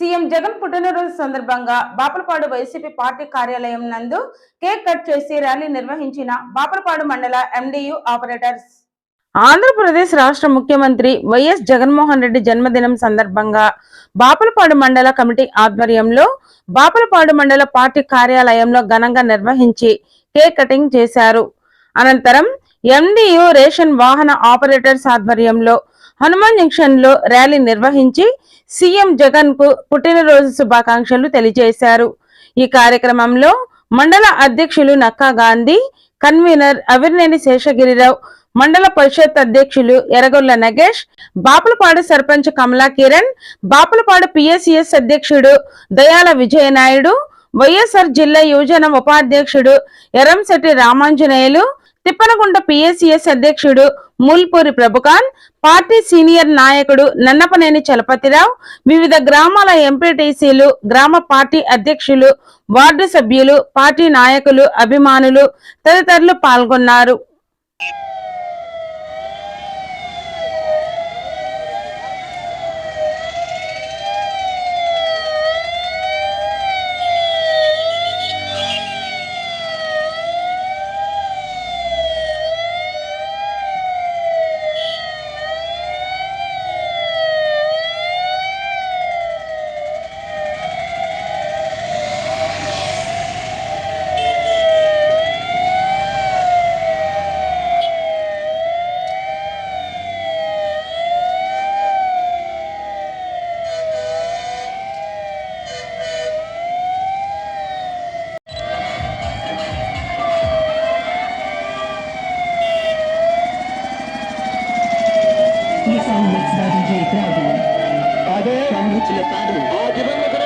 జగన్ పుట్టినరోజు సందర్భంగా Bapalapadu YCP party కార్యాలయం నందు కేక్ కట్ చేసి ర్యాలీ నిర్వహించిన బాపలపాడు మండల ఎండియు ఆపరేటర్స్. ఆంధ్రప్రదేశ్ రాష్ట్ర ముఖ్యమంత్రి వైఎస్ జగన్మోహన్ రెడ్డి జన్మదినం సందర్భంగా బాపలపాడు మండల కమిటీ ఆధ్వర్యంలో బాపలపాడు మండల పార్టీ కార్యాలయంలో ఘనంగా నిర్వహించి కేక్ కటింగ్ చేశారు. అనంతరం ఎండియు రేషన్ వాహన ఆపరేటర్స్ ఆధ్వర్యంలో హనుమాన్ జంక్షన్లో ర్యాలీ నిర్వహించి సీఎం జగన్కు పుట్టినరోజు శుభాకాంక్షలు తెలియజేశారు. ఈ కార్యక్రమంలో మండల అధ్యక్షులు నక్కా గాంధీ కన్వీనర్ అవిర్నేని శేషగిరిరావు మండల పరిషత్ అధ్యక్షులు ఎరగొల్ల నగేష్ బాపులపాడు సర్పంచ్ కమలా కిరణ్ బాపులపాడు పిఎస్సిఎస్ అధ్యక్షుడు దయాల విజయనాయుడు వైఎస్ఆర్ జిల్లా యువజన ఉపాధ్యక్షుడు ఎరంశెట్టి రామాంజనేయులు తిప్పనగుంట పిఎస్సిఎస్ అధ్యక్షుడు మూల్పూరి ప్రభుకాన్ పార్టీ సీనియర్ నాయకుడు నన్నపనేని చలపతిరావు వివిధ గ్రామాల ఎంపీటీసీలు గ్రామ పార్టీ అధ్యక్షులు వార్డు సభ్యులు పార్టీ నాయకులు అభిమానులు తదితరులు పాల్గొన్నారు. Алекс Дарджей Травин. Алекс Лепаду. Алекс Лепаду.